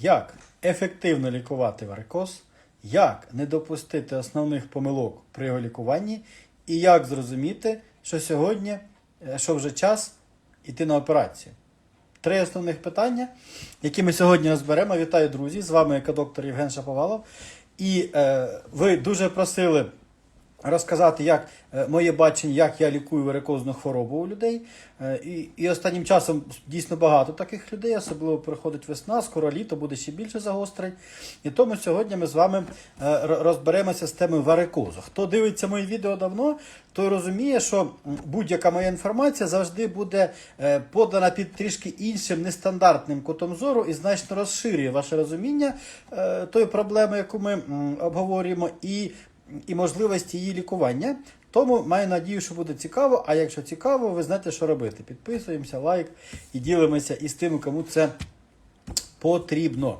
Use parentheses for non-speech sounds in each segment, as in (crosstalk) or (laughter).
як ефективно лікувати варикоз, як не допустити основних помилок при його лікуванні, і як зрозуміти, що сьогодні, е, що вже час іти на операцію. Три основних питання, які ми сьогодні розберемо. Вітаю, друзі! З вами доктор Євген Шаповалов. І е, ви дуже просили розказати, як е, моє бачення, як я лікую варикозну хворобу у людей. Е, і, і останнім часом дійсно багато таких людей, особливо приходить весна, скоро літо буде ще більше загострень. І тому сьогодні ми з вами е, розберемося з темою варикозу. Хто дивиться мої відео давно, той розуміє, що будь-яка моя інформація завжди буде подана під трішки іншим нестандартним кутом зору і значно розширює ваше розуміння тої проблеми, яку ми обговорюємо, і, і можливості її лікування. Тому маю надію, що буде цікаво. А якщо цікаво, ви знаєте, що робити. Підписуємося, лайк і ділимося із тими, кому це потрібно.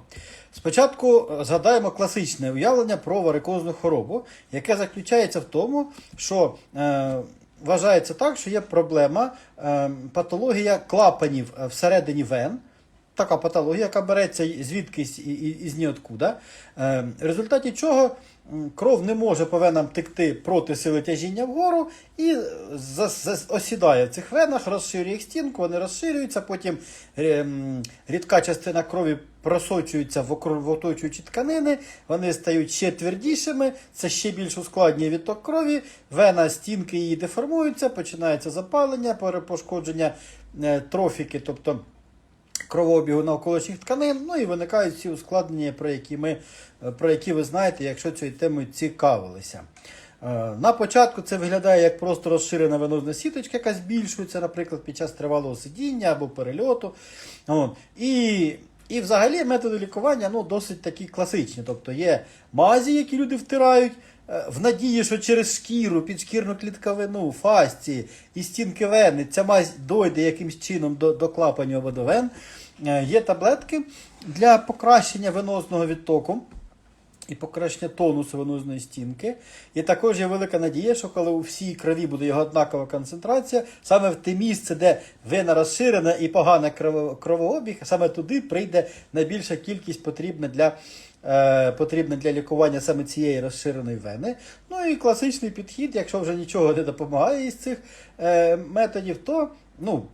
Спочатку е, згадаємо класичне уявлення про варикозну хворобу, яке заключається в тому, що е, вважається так, що є проблема е, патологія клапанів е, всередині вен. Така патологія, яка береться звідкись і, і, із ніоткуда, е, в результаті чого кров не може по венам текти проти сили тяжіння вгору і осідає в цих венах, розширює їх стінку, вони розширюються, потім рідка частина крові просочується в, оточуючі тканини, вони стають ще твердішими, це ще більш ускладнює відток крові, вена стінки її деформуються, починається запалення, перепошкодження е, трофіки, тобто кровообігу навколишніх тканин, ну і виникають ці ускладнення, про які, ми, про які ви знаєте, якщо цією темою цікавилися. Е, На початку це виглядає як просто розширена венозна сіточка, яка збільшується, наприклад, під час тривалого сидіння або перельоту. І, і взагалі методи лікування ну, досить такі класичні. Тобто є мазі, які люди втирають, в надії, що через шкіру, підшкірну клітковину, фасції і стінки вени ця мазь дойде якимсь чином до, до клапанів або до вен. Е, Є таблетки для покращення венозного відтоку і покращення тонусу венозної стінки. І також є велика надія, що коли у всій крові буде його однакова концентрація, саме в те місце, де вена розширена і крово- кровообіг, саме туди прийде найбільша кількість потрібна для. Е, потрібна для лікування саме цієї розширеної вени. Ну і класичний підхід, якщо вже нічого не допомагає із цих е, методів, то ну,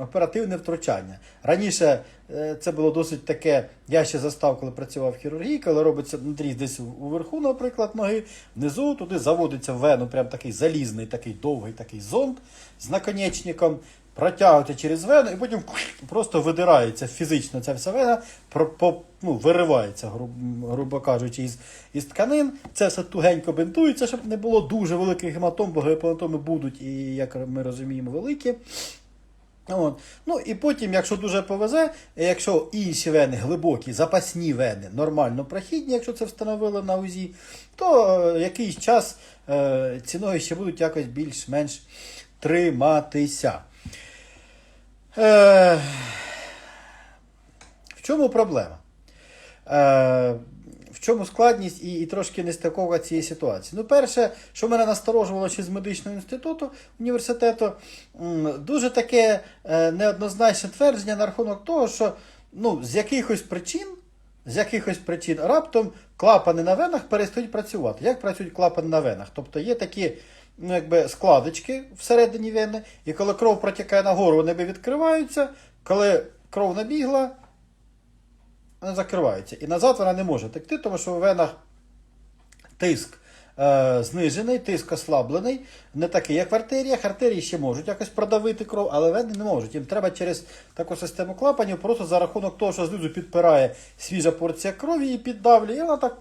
оперативне втручання. Раніше е, це було досить таке, я ще застав, коли працював в хірургії, коли робиться надріз десь уверху, наприклад, ноги, внизу туди заводиться в вену прям такий залізний, такий довгий такий зонд з наконечником, протягується через вену, і потім просто видирається фізично ця вся вена, ну, виривається, грубо кажучи, із, із тканин. Це все тугенько бинтується, щоб не було дуже великих гематом, бо гематоми будуть, і, як ми розуміємо, великі. От. Ну і потім, якщо дуже повезе, якщо інші вени глибокі, запасні вени, нормально прохідні, якщо це встановили на УЗІ, то е, якийсь час е, ці ноги ще будуть якось більш-менш триматися. Е, в чому проблема? Е, в чому складність і, і трошки нестикова цієї ситуації? Ну, перше, що мене насторожувало ще з медичного інституту університету, дуже таке е, неоднозначне твердження на рахунок того, що ну, з якихось причин, з якихось причин раптом клапани на венах перестають працювати. Як працюють клапани на венах? Тобто є такі ну, якби складочки всередині вени, і коли кров протікає нагору, вони відкриваються. Коли кров набігла, вони закривається. І назад вона не може текти, тому що в венах тиск знижений, тиск ослаблений, не такий, як в артеріях. Артерії ще можуть якось продавити кров, але вени не можуть. Їм треба через таку систему клапанів, просто за рахунок того, що знизу підпирає свіжа порція крові і піддавлює, і вона так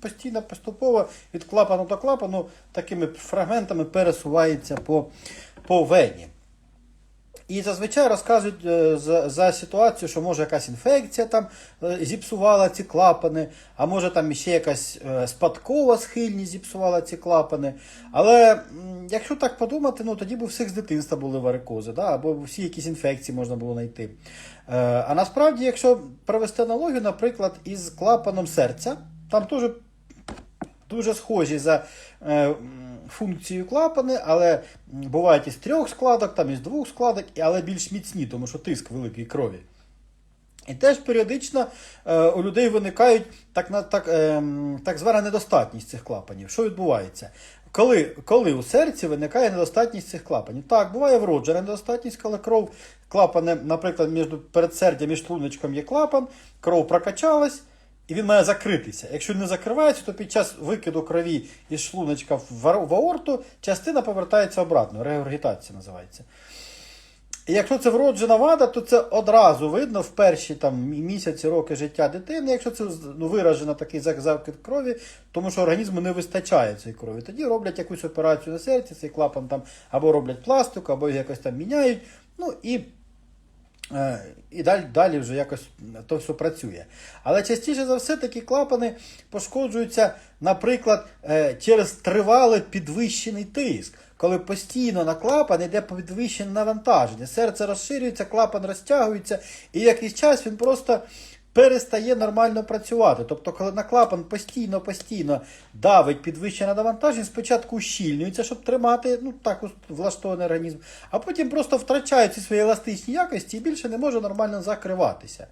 постійно, поступово від клапану до клапану такими фрагментами пересувається по, по вені. І зазвичай розказують е, за, за ситуацію, що може якась інфекція там е, зіпсувала ці клапани, а може там ще якась е, спадкова схильність зіпсувала ці клапани. Але якщо так подумати, ну тоді б у всіх з дитинства були варикози, да? або всі якісь інфекції можна було знайти. А насправді, якщо провести аналогію, наприклад, із клапаном серця, там теж дуже схожі за е, функцією клапани, але бувають із трьох складок, там із двох складок, але більш міцні, тому що тиск великий крові. І теж періодично е, у людей виникають так, так, ем, так звана недостатність цих клапанів. Що відбувається? Коли, коли у серці виникає недостатність цих клапанів? Так, буває вроджена недостатність, коли кров клапане, наприклад, між передсердям і шлуночком є клапан, кров прокачалась, і він має закритися. Якщо не закривається, то під час викиду крові із шлуночка в аорту частина повертається обратно. Регургітація називається. І якщо це вроджена вада, то це одразу видно в перші там, місяці, роки життя дитини, якщо це ну, виражено такий закид крові, тому що організму не вистачає цієї крові. Тоді роблять якусь операцію на серці, цей клапан там або роблять пластику, або якось там міняють. Ну і І далі, далі вже якось то все працює. Але частіше за все такі клапани пошкоджуються, наприклад, е, через тривалий підвищений тиск. Коли постійно на клапан йде підвищене навантаження, серце розширюється, клапан розтягується, і якийсь час він просто перестає нормально працювати. Тобто, коли на клапан постійно-постійно давить підвищене навантаження, спочатку ущільнюється, щоб тримати ну, так влаштований організм, а потім просто втрачає ці свої еластичні якості і більше не може нормально закриватися.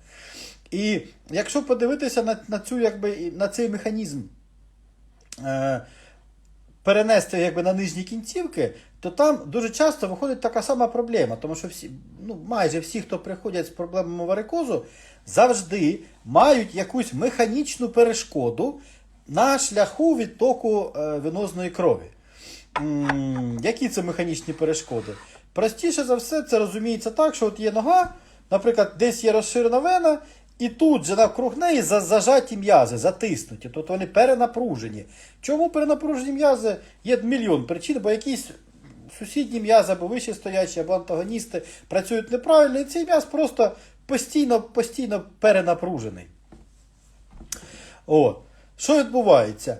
І якщо подивитися на, на, цю, якби, на цей механізм, е, перенести якби, на нижні кінцівки, то там дуже часто виходить така сама проблема, тому що всі, ну, майже всі, хто приходять з проблемами варикозу, завжди мають якусь механічну перешкоду на шляху відтоку е, венозної крові. Які це механічні перешкоди? Простіше за все, це розуміється так, що от є нога, наприклад, десь є розширена вена, і тут же навкруг неї зажаті м'язи, затиснуті, тобто вони перенапружені. Чому перенапружені м'язи? Є мільйон причин, бо якісь сусідні м'язи або вище стоячі, або антагоністи працюють неправильно, і цей м'яз просто постійно, постійно перенапружений. О, що відбувається?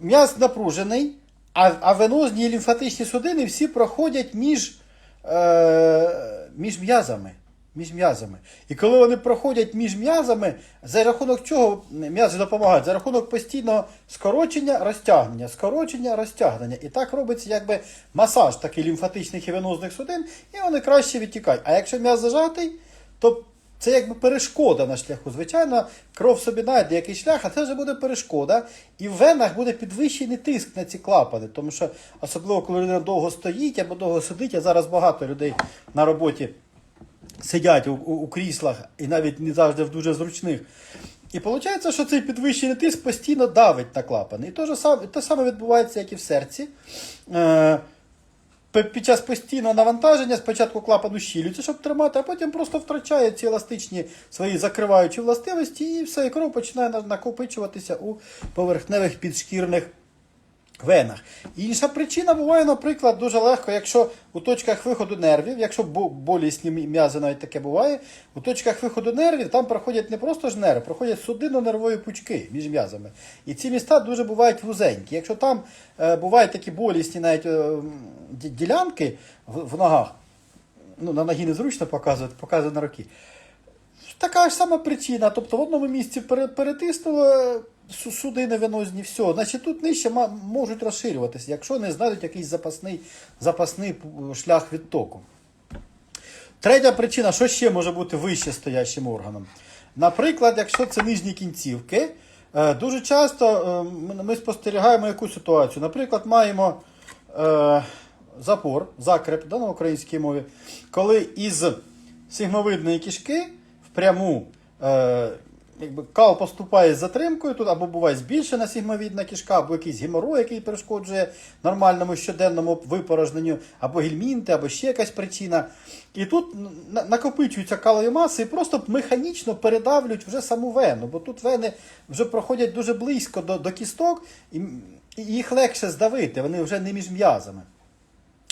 М'яз напружений, а, а венозні і лімфатичні судини всі проходять між, е, між м'язами. Між м'язами. І коли вони проходять між м'язами, за рахунок чого м'язи допомагають? За рахунок постійного скорочення, розтягнення, скорочення, розтягнення. І так робиться якби масаж такий лімфатичних і венозних судин, і вони краще відтікають. А якщо м'яз зажатий, то це якби перешкода на шляху. Звичайно, кров собі знайде якийсь шлях, а це вже буде перешкода. І в венах буде підвищений тиск на ці клапани. Тому що, особливо, коли людина довго стоїть або довго сидить, а зараз багато людей на роботі сидять у, у, у кріслах і навіть не завжди в дуже зручних. І виходить, що цей підвищений тиск постійно давить на клапани. І те саме, відбувається, як і в серці. Під час постійного навантаження спочатку клапан ущілюється, щоб тримати, а потім просто втрачає ці еластичні свої закриваючі властивості, і все, і кров починає на- накопичуватися у поверхневих підшкірних венах. Інша причина буває, наприклад, дуже легко, якщо у точках виходу нервів, якщо болісні м'язи навіть таке буває, у точках виходу нервів там проходять не просто ж нерви, проходять судинно-нервові пучки між м'язами. І ці міста дуже бувають вузенькі. Якщо там е, бувають такі болісні навіть е, ділянки в, в ногах, ну на ноги незручно показувати, показує на руки. Така ж сама причина. Тобто в одному місці пере- перетиснуло е, су- судини венозні, все. Значить тут нижче можуть розширюватися, якщо не знайдуть якийсь запасний, запасний шлях відтоку. Третя причина, що ще може бути вище стоящим органом. Наприклад, якщо це нижні кінцівки, е, дуже часто е, ми- спостерігаємо яку ситуацію. Наприклад, маємо е, запор, закреп да, на українській мові, коли із сигмовидної кишки впряму е, якби, кал поступає з затримкою, тут або буває збільшена сигмовідна кишка, або якийсь геморой, який перешкоджує нормальному щоденному випорожненню, або гельмінти, або ще якась причина. І тут на- накопичуються калові маси і просто механічно передавлюють вже саму вену, бо тут вени вже проходять дуже близько до, до кісток, і їх легше здавити, вони вже не між м'язами.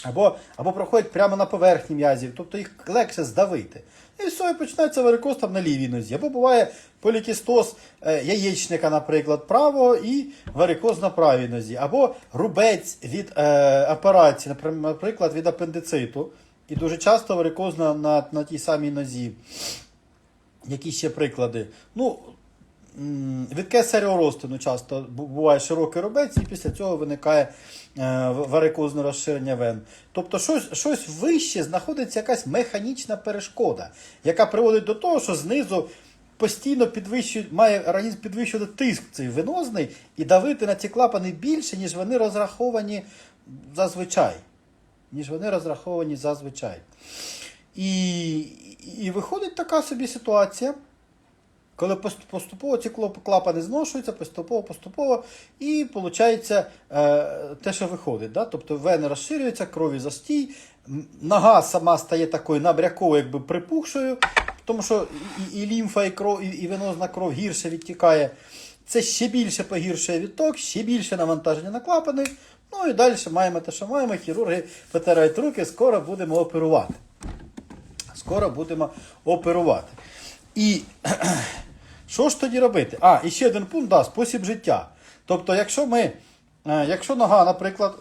Або, або проходять прямо на поверхні м'язів, тобто їх легше здавити. І все, і починається варикоз там на лівій нозі. Або буває полікістоз е, яєчника, наприклад, правого, і варикоз на правій нозі. Або рубець від е, операції, наприклад, від апендициту. І дуже часто варикоз на, на, на тій самій нозі. Які ще приклади? Ну, кесарього розтину часто буває широкий рубець, і після цього виникає е, варикозне розширення вен. Тобто щось, щось вище знаходиться якась механічна перешкода, яка приводить до того, що знизу постійно має організм підвищувати тиск цей венозний і давити на ці клапани більше, ніж вони розраховані зазвичай. Ніж вони розраховані зазвичай. І, і виходить така собі ситуація. Коли поступово ці клапани зношуються, поступово, поступово, і виходить е, те, що виходить. Да? Тобто вени розширюються, крові застій, нога сама стає такою набряковою, якби припухшою, тому що і, і лімфа, і, кров, і, і венозна кров гірше відтікає. Це ще більше погіршує відток, ще більше навантаження на клапани. Ну і далі маємо те, що маємо. Хірурги потирають руки, скоро будемо оперувати. Скоро будемо оперувати. І що ж тоді робити? А, і ще один пункт, да, спосіб життя. Тобто, якщо ми, е, якщо нога, наприклад,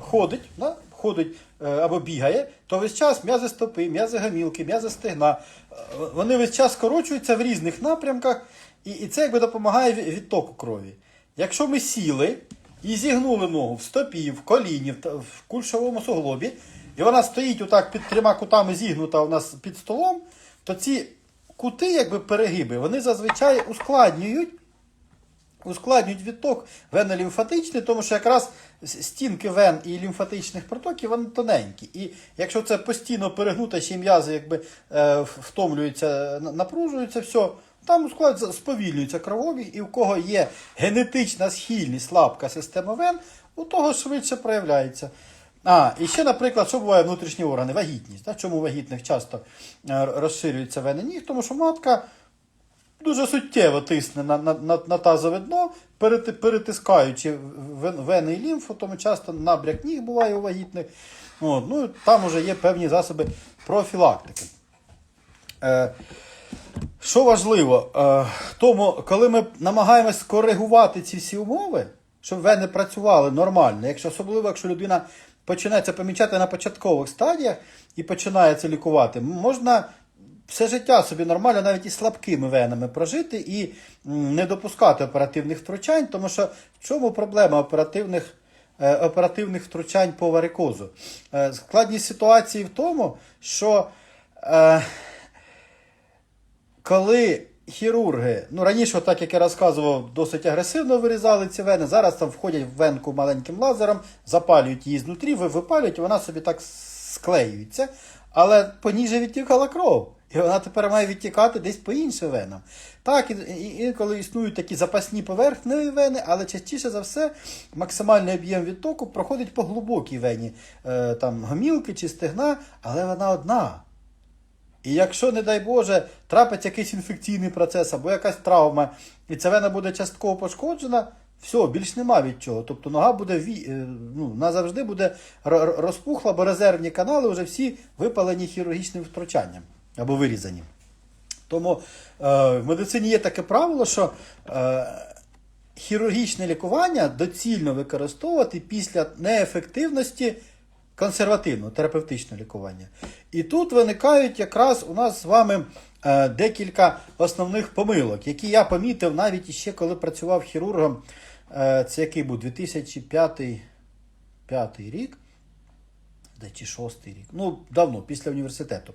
ходить, да, ходить е, або бігає, то весь час м'язи стопи, м'язи гамілки, м'язи стегна, е, вони весь час скорочуються в різних напрямках, і, і це якби допомагає відтоку крові. Якщо ми сіли і зігнули ногу в стопі, в коліні, в, кульшовому суглобі, і вона стоїть отак під трьома кутами зігнута у нас під столом, то ці кути, якби перегиби, вони зазвичай ускладнюють ускладнюють відток венно-лімфатичний, тому що якраз стінки вен і лімфатичних протоків вони тоненькі. І якщо це постійно перегнута ще м'язи якби, е, втомлюються, напружуються, все, там ускладь сповільнюється кровообіг, і у кого є генетична схильність, слабка система вен, у того швидше проявляється. А, і ще, наприклад, що буває внутрішні органи, вагітність. Да? Чому вагітних часто е, розширюються вени ніг? Тому що матка дуже суттєво тисне на, на, на, на тазове дно, перетискаючи вен- вени і лімфу, тому часто набряк ніг буває у вагітних. От, ну, там вже є певні засоби профілактики. Е, що важливо, е, тому, коли ми намагаємось скоригувати ці всі умови, щоб вени працювали нормально, якщо особливо, якщо людина починає це помічати на початкових стадіях і починає це лікувати, можна все життя собі нормально, навіть із слабкими венами прожити і не допускати оперативних втручань, тому що в чому проблема оперативних, е, оперативних втручань по варикозу? Е, складність ситуації в тому, що. Е, коли хірурги, ну раніше, так як я розказував, досить агресивно вирізали ці вени, зараз там входять в венку маленьким лазером, запалюють її знутрі, ви- випалюють, і вона собі так склеюється, але по ній же відтікала кров. І вона тепер має відтікати десь по іншим венам. Так, інколи існують такі запасні поверхневі вени, але частіше за все максимальний об'єм відтоку проходить по глибокій вені, е, там гомілки чи стегна, але вона одна. І якщо, не дай Боже, трапиться якийсь інфекційний процес або якась травма, і ця вена буде частково пошкоджена, все, більш нема від чого. Тобто нога буде е, ну, назавжди буде ро- ро- розпухла, бо резервні канали вже всі випалені хірургічним втручанням або вирізані. Тому е, в медицині є таке правило, що е, хірургічне лікування доцільно використовувати після неефективності консервативного терапевтичного лікування. І тут виникають якраз у нас з вами е, декілька основних помилок, які я помітив навіть іще коли працював хірургом. Е, це який був 2005 п'ятий рік. Де чи шостий рік, ну давно, після університету.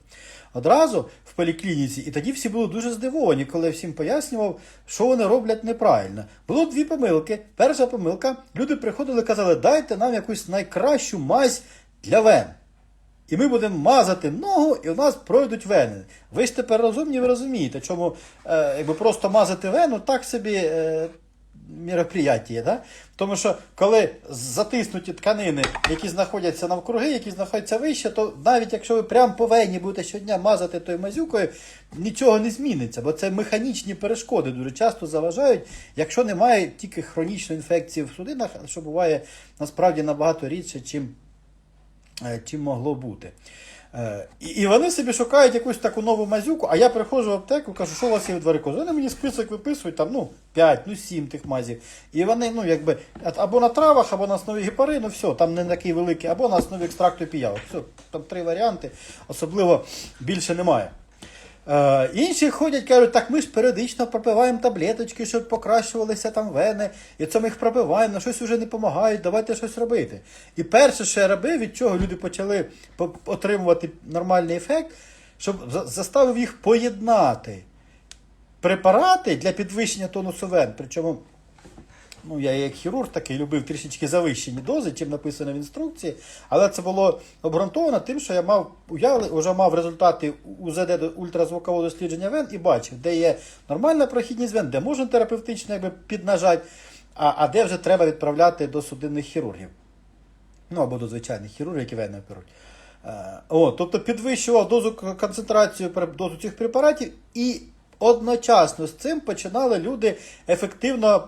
Одразу в поліклініці, і тоді всі були дуже здивовані, коли я всім пояснював, що вони роблять неправильно. Було дві помилки. Перша помилка: люди приходили і казали, дайте нам якусь найкращу мазь для вен. І ми будемо мазати ногу, і у нас пройдуть вени. Ви ж тепер розумні, ви розумієте, чому е, якби просто мазати вену так собі е, мероприятие, да? Тому що коли затиснуті тканини, які знаходяться навкруги, які знаходяться вище, то навіть якщо ви прямо по вені будете щодня мазати тою мазюкою, нічого не зміниться, бо це механічні перешкоди дуже часто заважають, якщо немає тільки хронічної інфекції в судинах, що буває насправді набагато рідше, чим е, чим могло бути. Е, І, вони собі шукають якусь таку нову мазюку, а я приходжу в аптеку, кажу, що у вас є в варикозу. Вони мені список виписують, там, ну, 5, ну 7 тих мазів. І вони, ну, якби, або на травах, або на основі гепарину, все, там не такий великий, або на основі екстракту піявок. Все, там три варіанти, особливо більше немає. Е, інші ходять, кажуть, так ми ж періодично пропиваємо таблеточки, щоб покращувалися там вени, і це ми їх пропиваємо, на щось вже не допомагають, давайте щось робити. І перше, що я робив, від чого люди почали отримувати нормальний ефект, щоб заставив їх поєднати препарати для підвищення тонусу вен. Причому ну, я як хірург такий любив трішечки завищені дози, чим написано в інструкції, але це було обґрунтовано тим, що я мав уявли, вже мав результати УЗД ультразвукового дослідження вен і бачив, де є нормальна прохідність вен, де можна терапевтично якби, піднажати, а, а де вже треба відправляти до судинних хірургів. Ну або до звичайних хірургів, які вени оперують. Е, О, тобто підвищував дозу концентрацію дозу цих препаратів, і одночасно з цим починали люди ефективно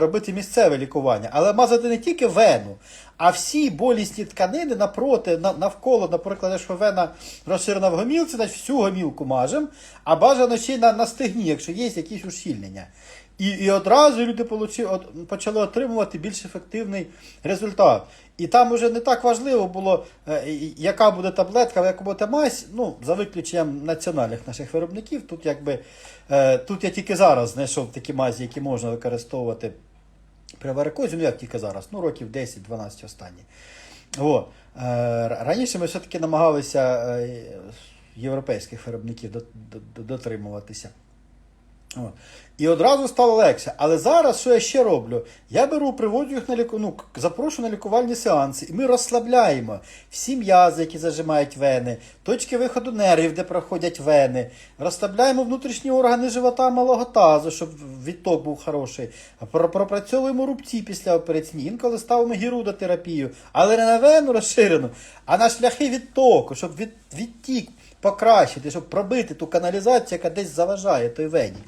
робити місцеве лікування, але мазати не тільки вену, а всі болісні тканини напроти, навколо, наприклад, якщо вена розширена в гомілці, значить всю гомілку мажемо, а бажано ще й на, на стегні, якщо є якісь ущільнення. І, і одразу люди почали отримувати більш ефективний результат. І там уже не так важливо було, е, яка буде таблетка, яка буде мазь, ну, за виключенням національних наших виробників. Тут, якби, е, тут я тільки зараз знайшов такі мазі, які можна використовувати при варикозі, ну як тільки зараз, ну років 10-12 останні. О, е, раніше ми все-таки намагалися європейських виробників до- до- дотримуватися. І одразу стало легше. Але зараз що я ще роблю? Я беру, приводжу їх на ліку... ну, запрошую на лікувальні сеанси, і ми розслабляємо всі м'язи, які зажимають вени, точки виходу нервів, де проходять вени, розслабляємо внутрішні органи живота малого тазу, щоб відток був хороший. Пропрацьовуємо рубці після операційні. Інколи ставимо гірудотерапію, але не на вену розширену, а на шляхи відтоку, щоб від... відтік покращити, щоб пробити ту каналізацію, яка десь заважає той вені.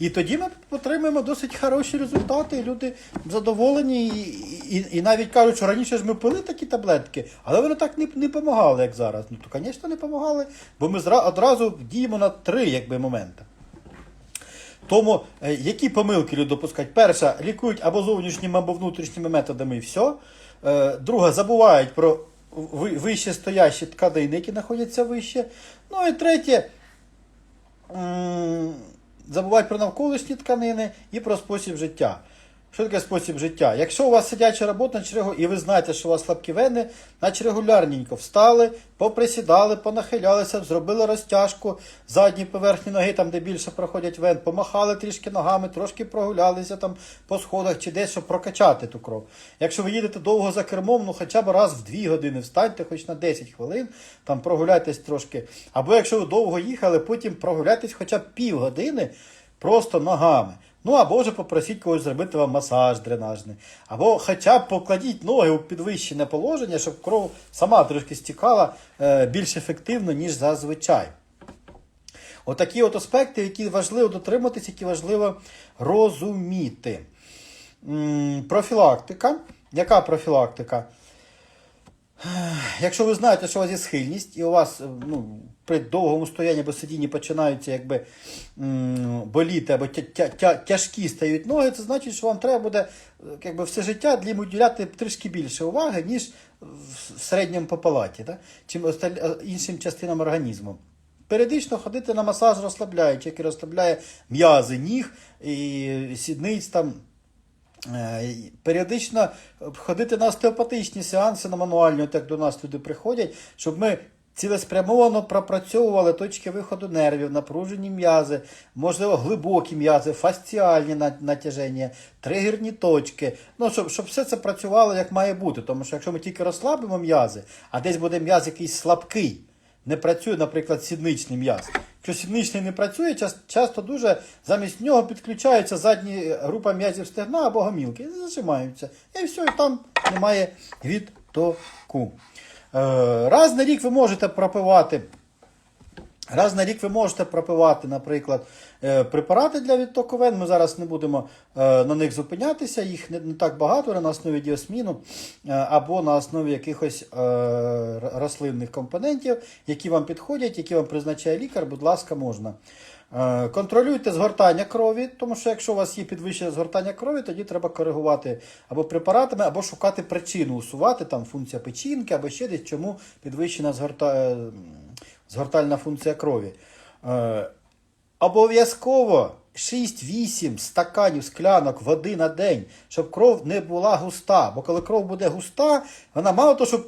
І тоді ми отримаємо досить хороші результати, і люди задоволені, і, і, і навіть кажуть, що раніше ж ми пили такі таблетки, але вони так не, не допомагали, як зараз. Ну то, звісно, не допомагали, бо ми одразу діємо на три якби, моменти. Тому е, які помилки люди допускають? Перша, лікують або зовнішніми, або внутрішніми методами, і все. Друга, забувають про вище стоящі тканини, які знаходяться вище. Ну і третє, забувають про навколишні тканини і про спосіб життя. Що таке спосіб життя? Якщо у вас сидяча робота, значить регу- і ви знаєте, що у вас слабкі вени, значить регулярненько встали, поприсідали, понахилялися, зробили розтяжку задньої поверхні ноги, там, де більше проходять вен, помахали трішки ногами, трошки прогулялися там по сходах чи десь, щоб прокачати ту кров. Якщо ви їдете довго за кермом, ну хоча б раз в 2 години встаньте, хоч на 10 хвилин, там прогуляйтесь трошки. Або якщо ви довго їхали, потім прогуляйтесь хоча б півгодини просто ногами. Ну, або вже попросіть когось зробити вам масаж дренажний. Або хоча б покладіть ноги у підвищене положення, щоб кров сама трошки стікала е, більш ефективно, ніж зазвичай. Отакі от аспекти, які важливо дотриматись, які важливо розуміти. Профілактика. Яка профілактика? (sighs) Якщо ви знаєте, що у вас є схильність, і у вас е, ну, при довгому стоянні або сидінні починаються якби, боліти або тя- тя- тя- тяжкі стають ноги, це значить, що вам треба буде е, якби, все життя для уділяти трішки більше уваги, ніж в середньому по палаті, да? чим е, іншим частинам організму. Періодично ходити на масаж розслабляючи, який розслабляє м'язи ніг і сідниць там. Е, Періодично ходити на остеопатичні сеанси на мануальні, от як до нас люди приходять, щоб ми цілеспрямовано пропрацьовували точки виходу нервів, напружені м'язи, можливо, глибокі м'язи, фасціальні натяження, тригерні точки. Ну, щоб, щоб все це працювало як має бути. Тому що якщо ми тільки розслабимо м'язи, а десь буде м'яз якийсь слабкий, не працює, наприклад, сідничний м'яз. Якщо сідничний не працює, часто дуже замість нього підключається задня група м'язів стегна або гомілки, зажимаються. І все, і там немає відтоку. Е, раз на рік ви можете пропивати. Раз на рік ви можете пропивати, наприклад, е, препарати для відтоку вен. Ми зараз не будемо е, на них зупинятися, їх не, так багато на основі діосміну е, або на основі якихось рослинних компонентів, які вам підходять, які вам призначає лікар, будь ласка, можна. Контролюйте згортання крові, тому що якщо у вас є підвищене згортання крові, тоді треба коригувати або препаратами, або шукати причину, усувати там функція печінки, або ще десь чому підвищена згорта... згортальна функція крові. Е, Обов'язково 6-8 стаканів склянок води на день, щоб кров не була густа. Бо коли кров буде густа, вона мало того, що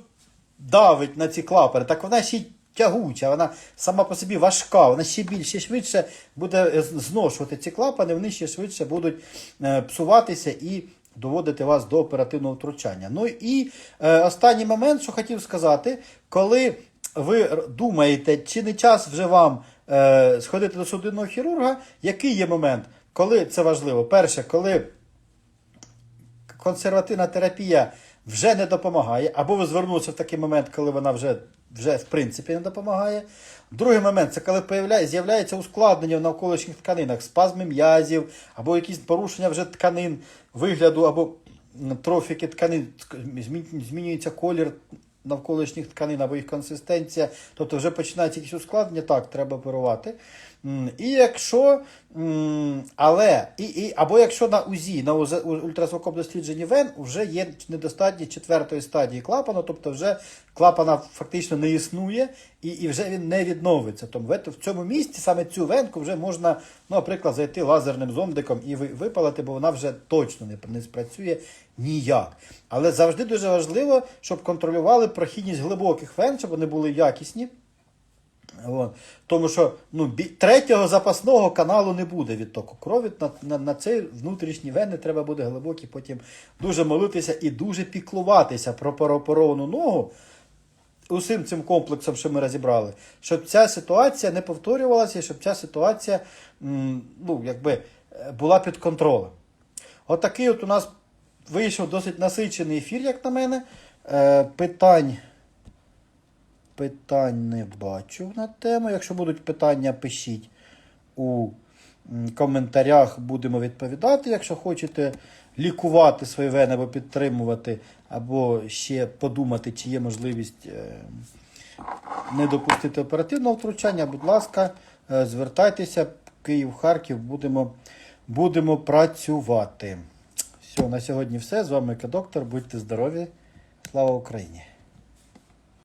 давить на ці клапери, так вона ще й тягуча, вона сама по собі важка, вона ще більше швидше буде е, зношувати ці клапани, вони ще швидше будуть е, псуватися і доводити вас до оперативного втручання. Ну і е, останній момент, що хотів сказати, коли ви думаєте, чи не час вже вам е, сходити до судинного хірурга, який є момент, коли це важливо? Перше, коли консервативна терапія вже не допомагає, або ви звернулися в такий момент, коли вона вже, вже в принципі не допомагає. Другий момент це коли з'являється ускладнення в навколишніх тканинах, спазми м'язів, або якісь порушення вже тканин вигляду, або трофіки тканин, змінюється колір навколишніх тканин або їх консистенція, тобто вже починається якісь ускладнення, так, треба оперувати. І якщо, але, і, і, або якщо на УЗІ, на ультразвуковому дослідженні вен вже є недостатні четвертої стадії клапану, тобто вже клапана фактично не існує і, і вже він не відновиться. Тому в, цьому місці саме цю венку вже можна, ну, наприклад, зайти лазерним зондиком і випалити, бо вона вже точно не, не спрацює ніяк. Але завжди дуже важливо, щоб контролювали прохідність глибоких вен, щоб вони були якісні. От. Тому що ну, третього запасного каналу не буде відтоку крові. На, на, на цей внутрішні вени треба буде глибокі потім дуже молитися і дуже піклуватися про паропоровану ногу усім цим комплексом, що ми розібрали, щоб ця ситуація не повторювалася, і щоб ця ситуація ну, якби, е, була під контролем. Отакий от у нас вийшов досить насичений ефір, як на мене. Е, питань. Питань не бачу на тему. Якщо будуть питання, пишіть у коментарях, будемо відповідати. Якщо хочете лікувати свої вени або підтримувати, або ще подумати, чи є можливість е, не допустити оперативного втручання, будь ласка, е, звертайтеся, Київ, Харків, будемо, будемо працювати. Все, на сьогодні все. З вами доктор. Будьте здорові. Слава Україні!